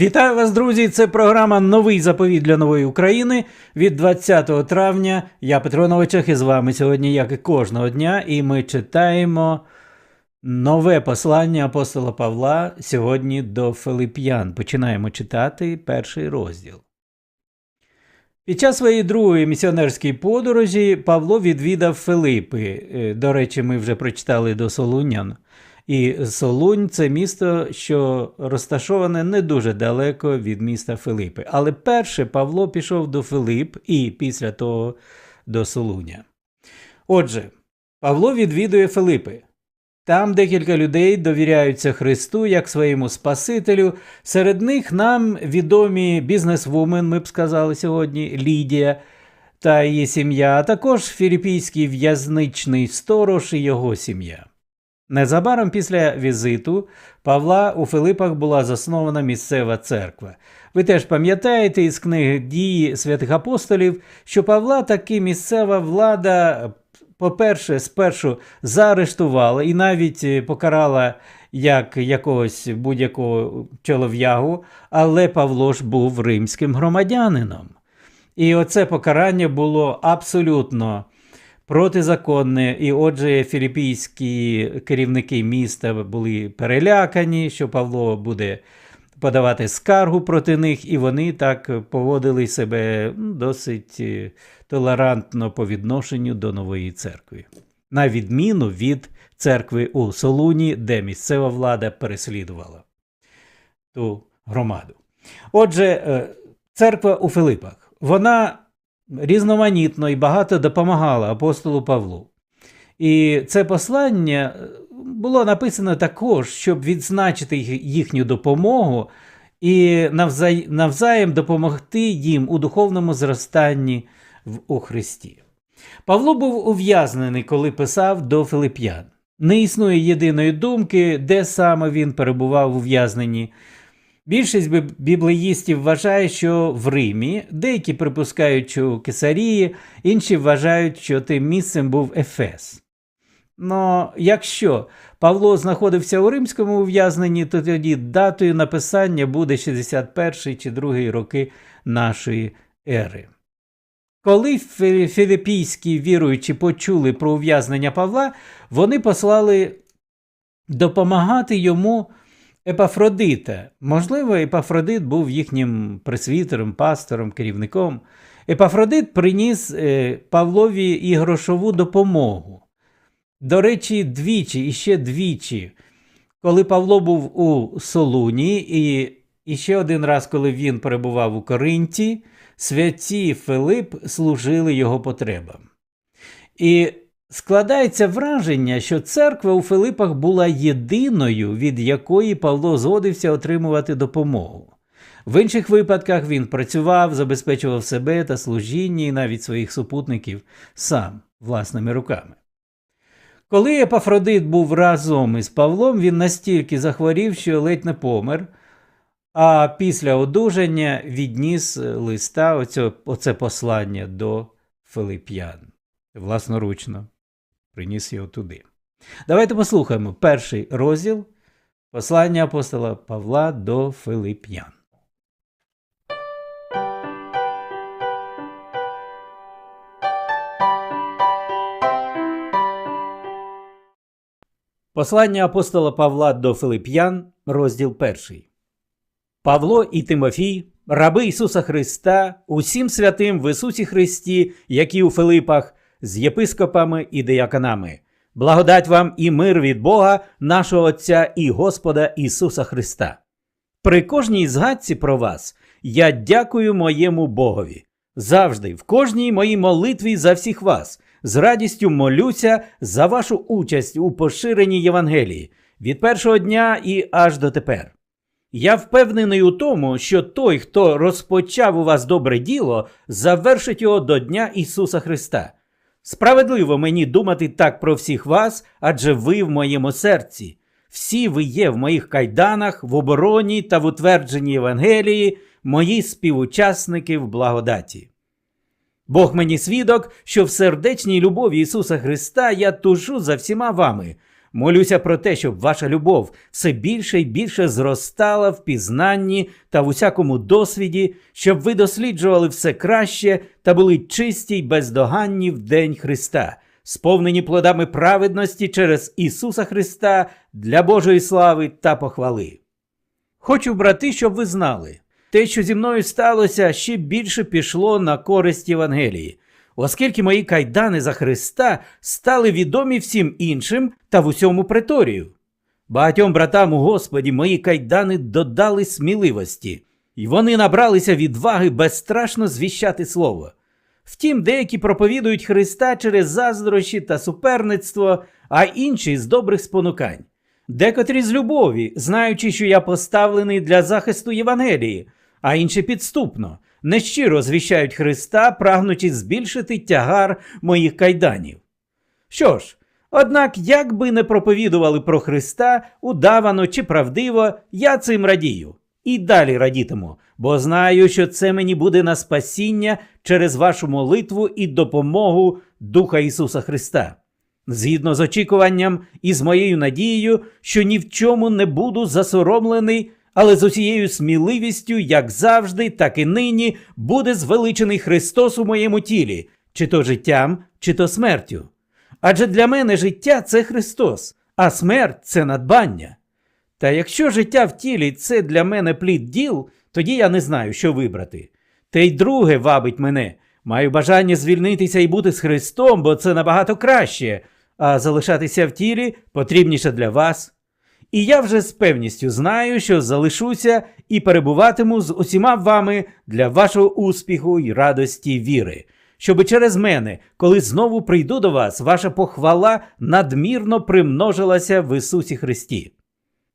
Вітаю вас, друзі! Це програма Новий заповіт для нової України від 20 травня. Я Петро Новичах і з вами сьогодні, як і кожного дня, і ми читаємо нове послання апостола Павла сьогодні до Филип'ян. Починаємо читати перший розділ. Під час своєї другої місіонерської подорожі Павло відвідав Филипи. Е, До речі, ми вже прочитали до Солунян. І Солунь це місто, що розташоване не дуже далеко від міста Филипи. Але перше Павло пішов до Филип і після того до Солуня. Отже, Павло відвідує Филипи. Там декілька людей довіряються Христу як своєму Спасителю. Серед них нам відомі бізнесвумен, ми б сказали сьогодні, Лідія та її сім'я, а також філіппійський в'язничний сторож і його сім'я. Незабаром після візиту Павла у Филипах була заснована місцева церква. Ви теж пам'ятаєте із книги дії святих апостолів, що Павла таки місцева влада, по-перше, спершу заарештувала і навіть е, покарала як якогось будь-якого чолов'ягу, але Павло ж був римським громадянином. І оце покарання було абсолютно протизаконне, і отже, філіппійські керівники міста були перелякані, що Павло буде подавати скаргу проти них, і вони так поводили себе ну, досить е, толерантно по відношенню до нової церкви. На відміну від церкви у Солуні, де місцева влада переслідувала ту громаду. Отже, е, церква у Филипах, вона різноманітно і багато допомагала апостолу Павлу. І це послання було написано також, щоб відзначити їхню допомогу і навзаєм допомогти їм у духовному зростанні у Христі. Павло був ув'язнений, коли писав до Филип'ян. Не існує єдиної думки, де саме він перебував у ув'язненні. Більшість біблеїстів вважає, що в Римі, деякі припускають, що у Кесарії, інші вважають, що тим місцем був Ефес. Но якщо Павло знаходився у римському ув'язненні, то тоді датою написання буде 61 чи 2 роки нашої ери. Коли фі- філіппійські віруючі почули про ув'язнення Павла, вони послали допомагати йому Епафродита. Можливо, Епафродит був їхнім пресвітером, пастором, керівником. Епафродит приніс е, Павлові і грошову допомогу. До речі, двічі, і ще двічі, коли Павло був у Солуні, і, і ще один раз, коли він перебував у Коринті, святі Филип служили його потребам. І складається враження, що церква у Филипах була єдиною, від якої Павло згодився отримувати допомогу. В інших випадках він працював, забезпечував себе та служіння і навіть своїх супутників сам власними руками. Коли Епафродит був разом із Павлом, він настільки захворів, що ледь не помер, а після одужання відніс листа, оце, оце послання до Филип'ян. Власноручно приніс його туди. Давайте послухаємо перший розділ послання апостола Павла до Филип'ян. Послання апостола Павла до Филип'ян, розділ перший. Павло і Тимофій, раби Ісуса Христа, усім святим в Ісусі Христі, які у Филипах, з єпископами і деяконами. Благодать вам і мир від Бога, нашого Отця і Господа Ісуса Христа. При кожній згадці про вас я дякую моєму Богові. Завжди, в кожній моїй молитві за всіх вас, з радістю молюся за вашу участь у поширенні Євангелії від першого дня і аж до тепер. Я впевнений у тому, що той, хто розпочав у вас добре діло, завершить його до Дня Ісуса Христа. Справедливо мені думати так про всіх вас, адже ви в моєму серці. Всі ви є в моїх кайданах, в обороні та в утвердженні Євангелії, мої співучасники в благодаті. Бог мені свідок, що в сердечній любові Ісуса Христа я тужу за всіма вами, Молюся про те, щоб ваша любов все більше і більше зростала в пізнанні та в усякому досвіді, щоб ви досліджували все краще та були чисті й бездоганні в день Христа, сповнені плодами праведності через Ісуса Христа для Божої слави та похвали. Хочу, брати, щоб ви знали, те, що зі мною сталося, ще більше пішло на користь Євангелії, оскільки мої кайдани за Христа стали відомі всім іншим та в усьому преторію. Багатьом братам у Господі мої кайдани додали сміливості, і вони набралися відваги безстрашно звіщати слово. Втім, деякі проповідують Христа через заздрощі та суперництво, а інші з добрих спонукань. Декотрі з любові, знаючи, що я поставлений для захисту Євангелії, а інші підступно, нещиро звіщають Христа, прагнучи збільшити тягар моїх кайданів. Що ж, однак, як би не проповідували про Христа, удавано чи правдиво, я цим радію. І далі радітиму, бо знаю, що це мені буде на спасіння через вашу молитву і допомогу Духа Ісуса Христа. Згідно з очікуванням і з моєю надією, що ні в чому не буду засоромлений, але з усією сміливістю, як завжди, так і нині, буде звеличений Христос у моєму тілі, чи то життям, чи то смертю. Адже для мене життя це Христос, а смерть це надбання. Та якщо життя в тілі це для мене плід діл, тоді я не знаю, що вибрати. Те й друге вабить мене. Маю бажання звільнитися і бути з Христом, бо це набагато краще, а залишатися в тілі потрібніше для вас. І я вже з певністю знаю, що залишуся і перебуватиму з усіма вами для вашого успіху і радості віри, щоби через мене, коли знову прийду до вас, ваша похвала надмірно примножилася в Ісусі Христі.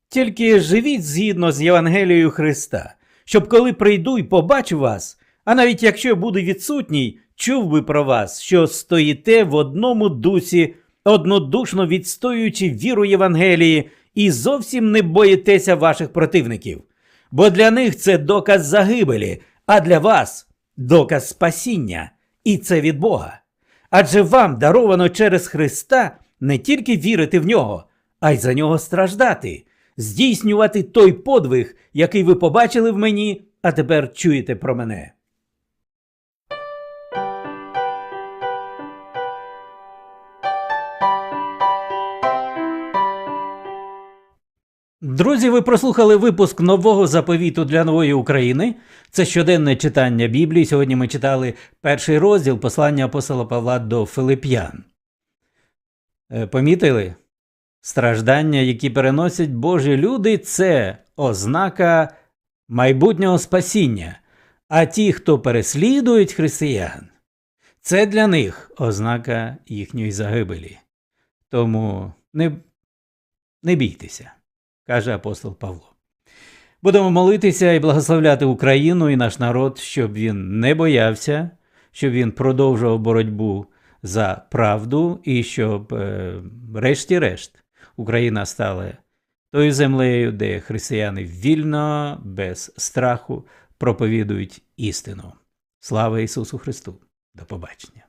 Тільки живіть згідно з Євангелією Христа, щоб коли прийду і побачу вас, а навіть якщо буду відсутній, чув би про вас, що стоїте в одному дусі, однодушно відстоюючи віру Євангелії і зовсім не боїтеся ваших противників. Бо для них це доказ загибелі, а для вас доказ спасіння, і це від Бога. Адже вам даровано через Христа не тільки вірити в нього, а й за нього страждати, здійснювати той подвиг, який ви побачили в мені, а тепер чуєте про мене. Друзі, ви прослухали випуск нового заповіту для нової України. Це щоденне читання Біблії. Сьогодні ми читали перший розділ послання апостола Павла до Филип'ян. Е, Помітили? Страждання, які переносять Божі люди, це ознака майбутнього спасіння. А ті, хто переслідують християн, це для них ознака їхньої загибелі. Тому не, не бійтеся, каже апостол Павло. Будемо молитися і благословляти Україну і наш народ, щоб він не боявся, щоб він продовжував боротьбу за правду і щоб, е, решті-решт, Україна стала тою землею, де християни вільно, без страху проповідують істину. Слава Ісусу Христу! До побачення!